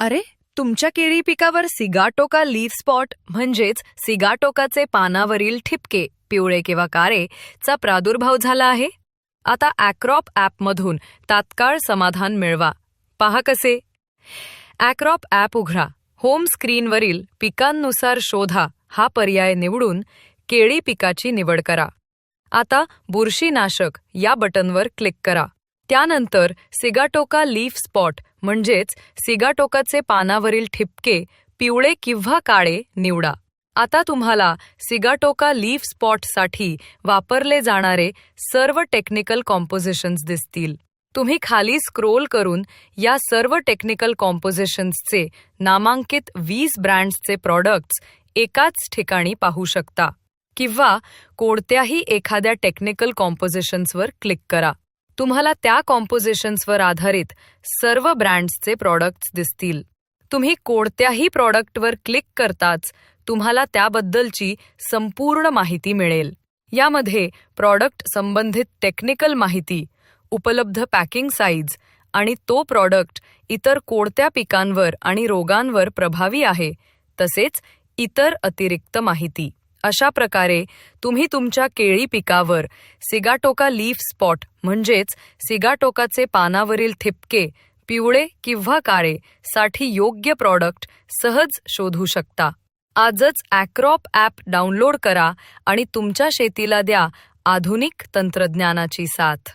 अरे तुमच्या केळी पिकावर सिगाटोका लीफ स्पॉट म्हणजेच सिगाटोकाचे पानावरील ठिपके पिवळे किंवा कारे चा प्रादुर्भाव झाला आहे? आता ॲक्रॉप ॲपमधून तात्काळ समाधान मिळवा. पहा कसे. ॲक्रॉप ॲप उघडा. होम स्क्रीनवरील पिकांनुसार शोधा. हा पर्याय निवडून केळी पिकाची निवड करा. आता बुरशीनाशक या बटनवर क्लिक करा. त्यानंतर सिगाटोका लीफ स्पॉट म्हणजेच सिगाटोकाचे पानावरील ठिपके पिवळे किंवा काळे निवडा. आता तुम्हाला सिगाटोका लीफ स्पॉटसाठी वापरले जाणारे सर्व टेक्निकल कॉम्पोजिशन्स दिसतील. तुम्ही खाली स्क्रोल करून या सर्व टेक्निकल कॉम्पोजिशन्सचे नामांकित वीस ब्रँड्सचे प्रॉडक्ट्स एकाच ठिकाणी पाहू शकता. किंवा कोणत्याही एखाद्या टेक्निकल कॉम्पोजिशन्सवर क्लिक करा. तुम्हाला त्या कॉम्पोजिशन्सवर आधारित सर्व ब्रँड्सचे प्रॉडक्ट्स दिसतील. तुम्ही कोणत्याही प्रॉडक्टवर क्लिक करताच तुम्हाला त्याबद्दलची संपूर्ण माहिती मिळेल. यामध्ये प्रॉडक्ट संबंधित टेक्निकल माहिती उपलब्ध पॅकिंग साईज आणि तो प्रॉडक्ट इतर कोणत्या पिकांवर आणि रोगांवर प्रभावी आहे तसेच इतर अतिरिक्त माहिती. अशा प्रकारे तुम्ही तुमच्या केळी पिकावर सिगाटोका लीफ स्पॉट म्हणजेच सिगाटोकाचे पानावरील ठिपके पिवळे किंवा काळे साठी योग्य प्रॉडक्ट सहज शोधू शकता. आजच ॲक्रॉप ॲप डाउनलोड करा आणि तुमच्या शेतीला द्या आधुनिक तंत्रज्ञानाची साथ.